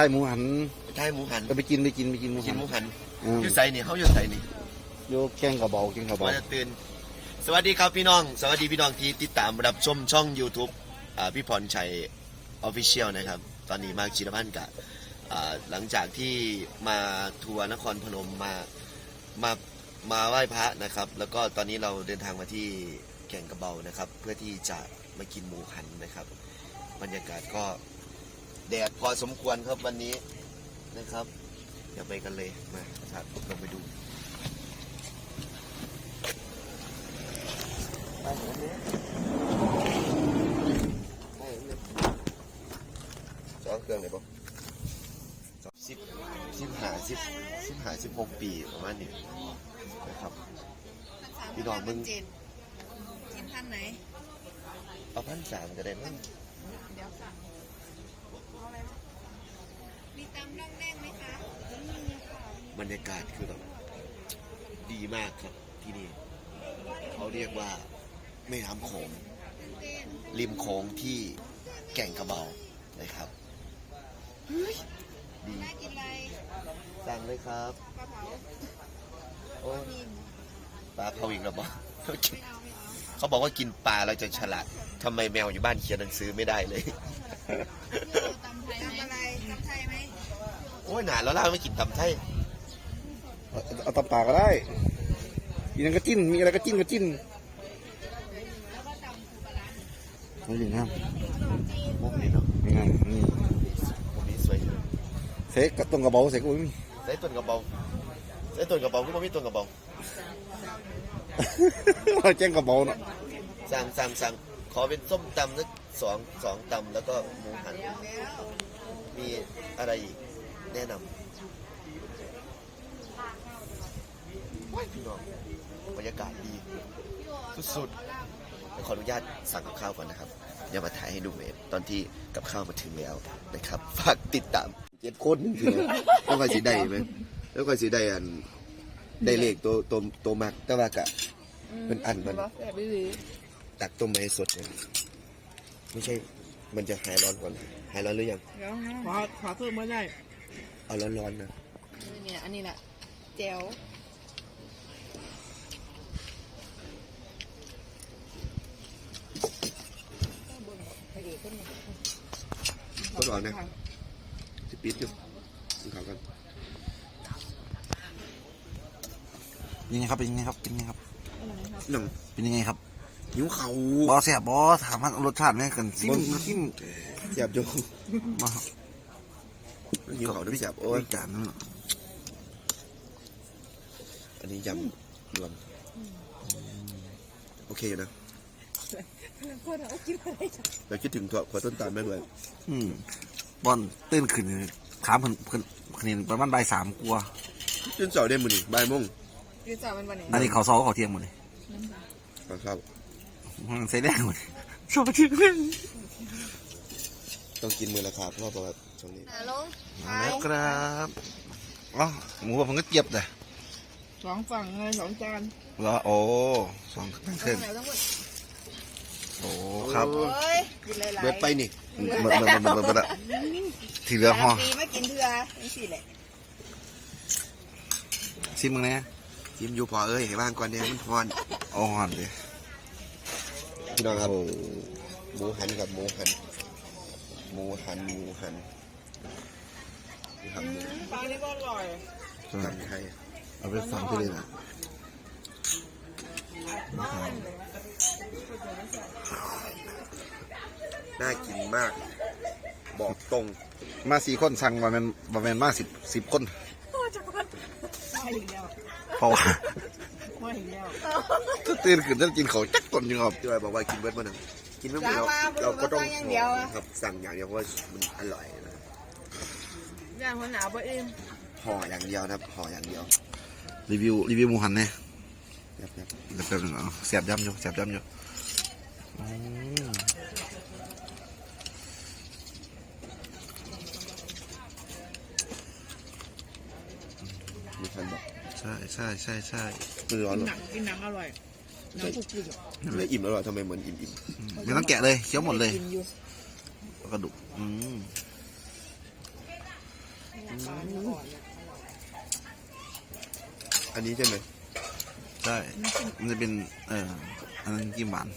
ไปไปท่ายหมูหันไปท้ายหมูหันก็ไปกินไปกินไปกินหมูกิหันนหมูหันอืมอยู่ใส่นี่เขาอยู่ใส่นี่โยกแกงกระเบาแกงกระเบามาจะตื่นสวัสดีครับพี่น้อง สวัสดีพี่น้องที่ติดตามรับชมช่อง YouTube อ่าพี่พรชัยออฟฟิเชียลนะครับ ตอนนี้มาจิรพันธ์กับอ่าหลังจากที่มาทัวร์นครพนมมามามาไหว้พระนะครับ แล้วก็ตอนนี้เราเดินทางมาที่แก่งกระเบานะครับ เพื่อที่จะมากินหมูหันนะครับ บรรยากาศก็ แดดพอสมควรครับวันนี้นะครับเดี๋ยวไปกันเลยมาครับลงไปดูสองเครื่องเลยปะสิบสิบห้าสิบสิบห้าสิบหกปีประมาณนี้นะครับพี่น้องมึงเจนกินพันไหนเอาพันสามก็ได้มั้งเดี๋ยวสั่ง มีตำน่องแน่งไหมคะบรรยากาศคือแบบดีมากครับที่นี่ เขาเรียกว่าแม่น้ำโขงริมโขงที่แก่งกระเบานะครับดีน่ากินอะไรสั่งเลยครับปลาเผาโอ้ยมีนปลาเผาอีกแล้วปะไม่เอาไม่เอาเขาบอกว่ากินปลาเราจะฉลาดทำไมแมวอยู่บ้านเขียนหนังสือไม่ได้เลยตำไทยตำอะไรตำไทยไหม โอ้ยหนาแล้วล่าไม่กินตำไทยเอาเอาตำปากก็ได้กินอะไรก็จิ้นมีอะไรก็จิ้นก็จิ้นแล้วก็ตำปูปลาร้าไม่ถึงครับมุกนี่เนาะนี่ไงนี่มุกนี้สวยอยู่เซ็กกับตรงกระเบาเซ็กอุ้ยใส่ต้นกระเบาใส่ต้นกระเบาก็ไม่มีต้นกระเบาแกงกระเบาเนาะสั่งสั่งสั่งขอเป็นส้มตำสักสองสองตำแล้วก็หมูหันแล้วมีอะไรอีก แนะนำว้ายพี่น้องบรรยากาศดีสุดๆเดี๋ยวขออนุญาตสั่งกับข้าวก่อนนะครับอย่ามาถ่ายให้ดูเมตอนที่กับข้าวมาถึงแล้วนะครับ ฝากติดตามเจ็ดโคตรหนึ่งทีแล้วก็สีได้ไหมแล้วก็สีได้อันได้เลขตัวตัวตัวมากแต่ว่ากะเป็นอันมันแบบวิวีตักต้มไม้สดเนี่ยไม่ใช่มันจะหายร้อนก่อนหายร้อนหรือยังเดี๋ยวนขอขอเพิ่มไม่ได้ เอาร้อนๆนะนี่อันนี้แหละแจ๋วก็ร้อนนะจะปิดอยู่กินข้าวกันยังไงครับเป็นยังไงครับเป็นยังไงครับหนังเป็นยังไงครับหิวเขาบอสแสบบอสถามว่ารสชาติเนี่ยกันซิมซิมเสียบอยู่มา หิวเขาด้วยเสียบโอ้ยจานนึงอันนี้ยำรวมโอเคอยู่นะพูดเอากินอะไรจ้ะเราคิดถึงถั่วขวต้นตาลแม่ด้วยอืมบอลตื่นขึ้นถามเพิ่นเพิ่นเพิ่นเห็นประมาณบ่ายสามกลัวาจนเสาร์ได้มือนี่บ่ายโมงกินจ่ามันวันไหนอันนี้เขาซอเขาเที่ยงหมดเลยตอนข้าวมันใส่แดงหมดชอบเที่ยงเลยต้องกินมือละครับเพราะว่า ช่วงนี้ฮัลโหลมาแล้วครับอ๋อหมูผมก็เก็บเลยสองฝั่งเลยสองจานแล้วโอ้สองตั้งขึ้นไหนต้องหมดโอ้ครับโอ้ยกินหลายๆเบิดไปนี่เบิดเบิดเบิดเบิดเบิดทีเหลือห่อปีไม่กินเถื่อนี่สิแหละซิมมึงเนี่ยทีมอยู่พอเอ้ยให้บ้างก่อนเนี่ยมันพอนเอาห่อนเลยพี่น้องครับหมูหันกับหมูหันหมูหันหมูหัน นี่ครับหมูปลานี่ก็อร่อยตำไทยเอาไปฝังที่เลยนะน่ากินมาก บอกตรง มาสี่คนสั่งมาเป็นมาเป็นมาสิบสิบคนไม่อีกแล้วเพราะว่าไม่อีกแล้วถ้าตื่นขึ้นจะกินเขาวจักคนอยู่ครับพี่วายบอกว่ากินเบิร์ดมาหนึ่งกินไม่หมดเราเราก็ต้องครับสั่งอย่างเดียวเพราะว่ามันอร่อยนะ ย่างหัวหนาวไปเองห่ออย่างเดียวนะครับห่ออย่างเดียวรีวิวรีวิวหมูหันเนี่ยครับครับเดี๋ยวแป๊บนึงเอาเสียบย่ำอยู่เสียบย่ำอยู่อืมมีคันบอกใช่ใช่ใช่ใช่มือร้อนกินหรอหนังกินหนังอร่อยหนังกรุบกรุบแล้วอิ่มแล้วเหรอทำไมเหมือนอิ่มอิ่มไม่ต้องแกะเลยเคี้ยวหมดเลย กินอยู่ กระดูกอืมปลาเนื้ ออ่อนเนี่ยอร่อยอันนี้ใช่ไหมใช่มันจะเป็นเอออันนั้นกิมหวาน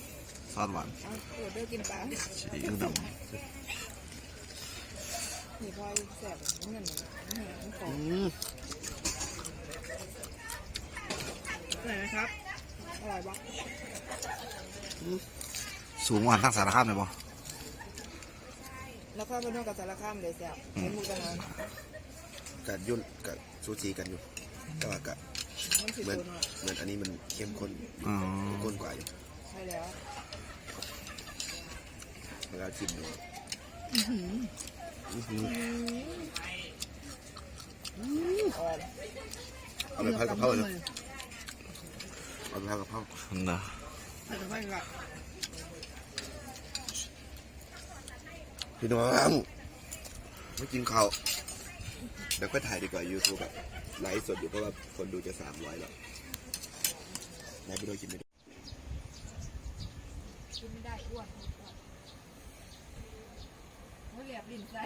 ซอสหวานเอาปวดด้วยกินปลาซีอิ๊วดหนีพอยแสบเงินมันขออืมอร่อยนะครับ อร่อยปะำสูงกว่าทั้งสารคามเลยปะแล้วก็ไปนวดกับสารคามเลยแสบเป็นมุกดาหาร กัดยุ่นกัดซูชิกันอยู่แต่ว่ากัดมันสิเหมือนตัวหน่อยเหมือนอันนี้มันเข้มข้นอ๋อข้นกว่าอยู่ใช่แล้วแล้วก็ชิมดูอื้อหืออ่อนเอาไปพัดกับเพราเลยเอาไปพัดกับเพรานะแต่จะไปกับพี่น้องไม่กินข้าว เดี๋ยวก็ถ่ายดีกว่า YouTube แบบไลฟ์สดอยู่เพราะว่าคนดูจะสามร้อยแล้วไลฟ์ไปด้วยกินไม่ได้กินไม่ได้อ้วนเขาเหลียบลิ้นใส่